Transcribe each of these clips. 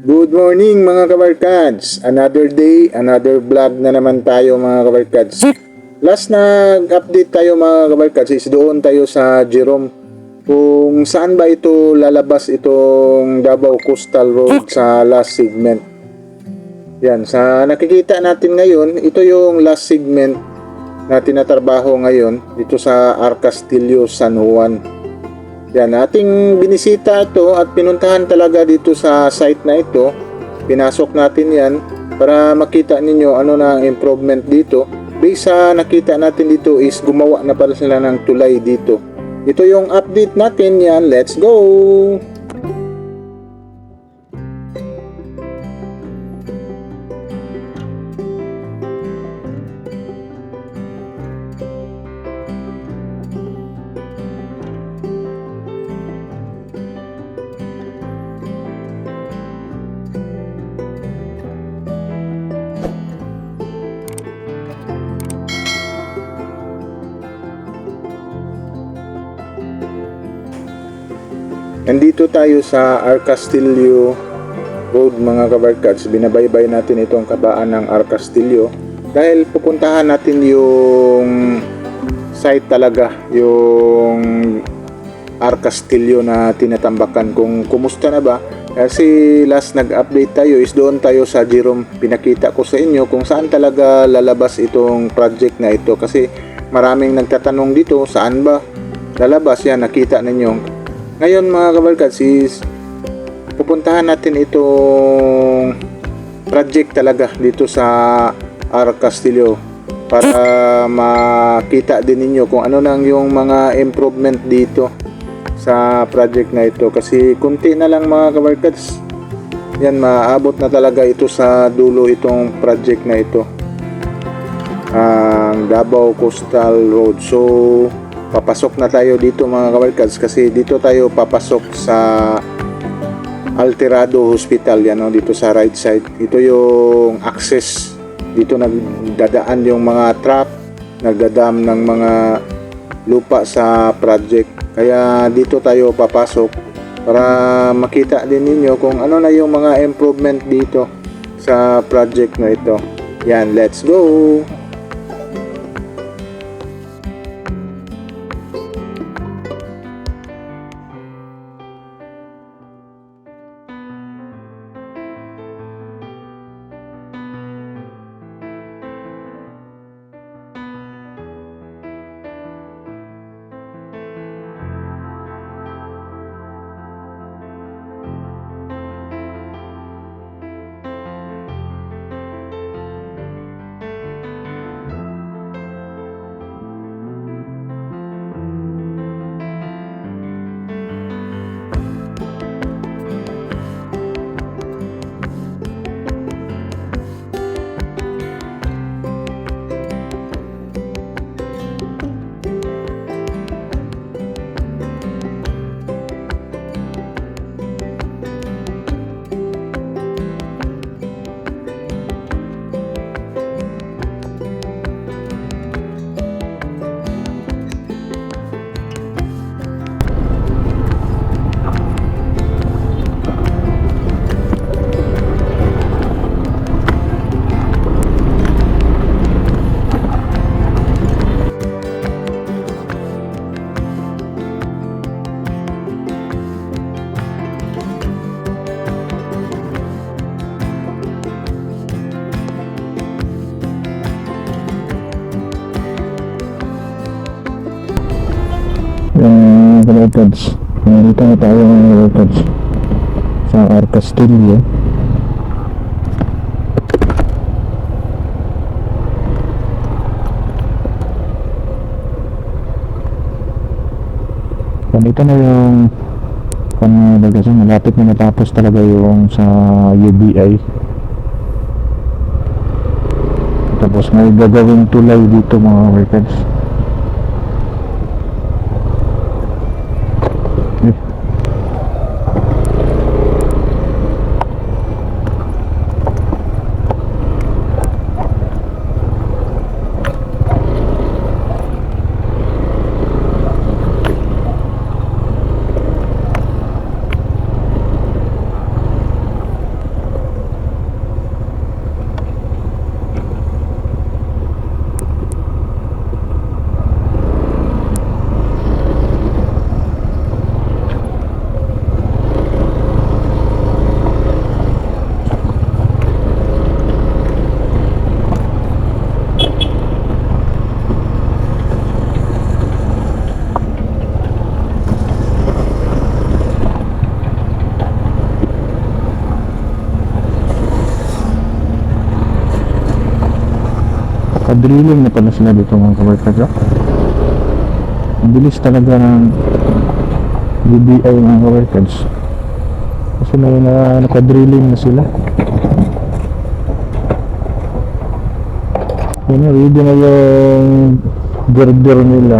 Good morning mga kabarkads! Another day, another vlog na naman tayo mga kabarkads. Last nag-update tayo mga kabarkads is doon tayo sa Jerome. Kung saan ba ito lalabas itong Davao Coastal Road sa last segment. Yan, sa nakikita natin ngayon, ito yung last segment na tinatrabaho ngayon dito sa Arcastillo, San Juan. Yan, ating binisita ito at pinuntahan talaga dito sa site na ito. Pinasok natin yan para makita ninyo ano na ang improvement dito. Based sa nakita natin dito is gumawa na pala sila ng tulay dito. Ito yung update natin yan. Let's go! Nandito tayo sa Arcastillo Road mga kabarkads. Binabaybay natin itong kabaan ng Arcastillo dahil pupuntahan natin yung site talaga, yung Arcastillo na tinatambakan kung kumusta na ba. Kasi last nag-update tayo is doon tayo sa Jerome. Pinakita ko sa inyo kung saan talaga lalabas itong project na ito kasi maraming nagtatanong dito saan ba lalabas yan nakita ninyo ngayon mga kabarkads is pupuntahan natin itong project talaga dito sa R. Castillo para makita din ninyo kung ano nang yung mga improvement dito sa project na ito kasi kunti na lang mga kabarkads yan maabot na talaga ito sa dulo itong project na ito ang Davao Coastal Road so papasok na tayo dito mga kabarkads kasi dito tayo papasok sa Alterado Hospital yan no, dito sa right side. Ito yung access. Dito nagdadaan yung mga truck nagdadam ng mga lupa sa project. Kaya dito tayo papasok para makita din ninyo kung ano na yung mga improvement dito sa project na ito. Yan let's go yung records. Nandito na tayo ng records. Sa Arcastillo nandito na yung kasi malapit na natapos talaga yung sa UBI tapos may gagawing tulay dito mga records Naka-drilling na pala sila dito mga kabarkada. Bilis talaga ng UBI mga kabarkads. Kasi may na, naka-drilling na sila. Yun na, ready na yung girder nila.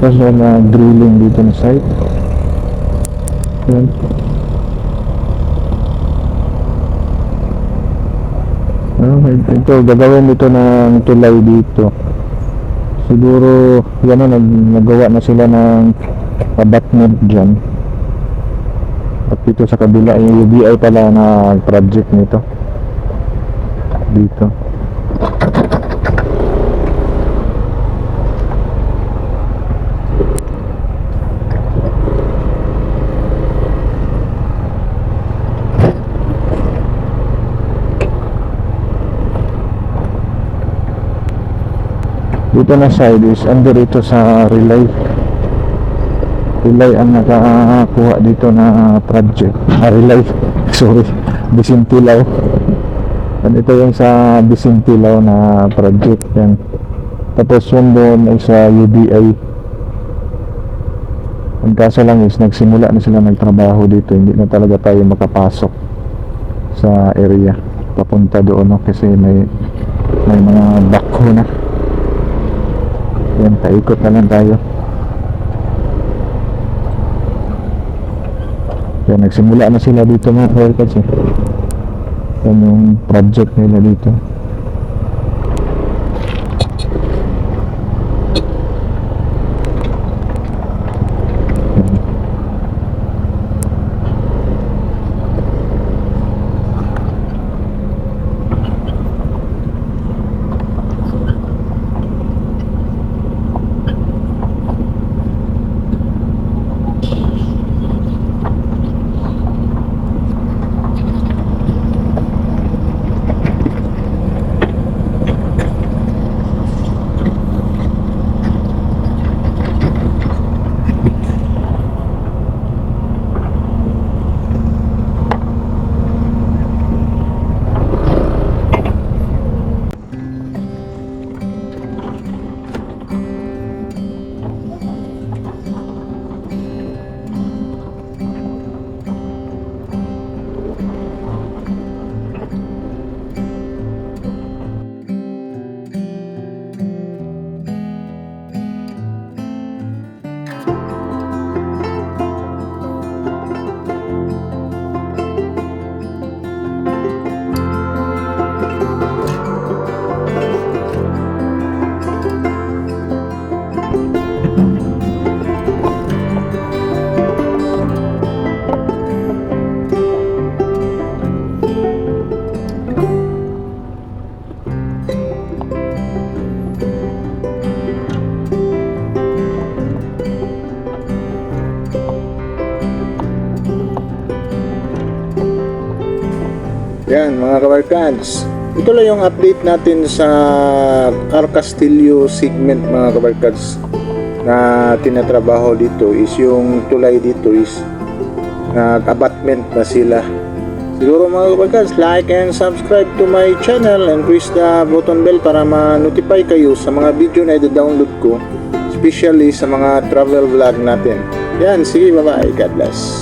Tapos siya na drilling dito na site. Yan. Okay, ito, gagawin ito ng tulay dito. Siguro, yan na, nag, nagawa na sila ng abatment dyan. At dito sa kabila, yung UBI pala na project nito. Dito. Dito na side is under ito sa relay. Relay ang nakakuha dito na project. Ah, relay. Sorry. Bisintilaw. And ito yung sa Bisintilaw na project yan. Tapos yun doon ay sa UBI ang kaso lang is nagsimula na sila nagtrabaho dito. Hindi na talaga tayo makapasok sa area papunta doon no? kasi may may mga backhoe na yan, paikot na lang tayo. Yan, nagsimula na sila dito mga haircuts eh. Yan yung project nila dito. Mga kabarkads. Ito lang yung update natin sa R. Castillo segment mga kabarkads na tinatrabaho dito is yung tulay dito is nag-abatment na sila. Siguro mga kabarkads, like and subscribe to my channel and press the button bell para ma-notify kayo sa mga video na i-download ko especially sa mga travel vlog natin. Yan, sige bye bye. God bless.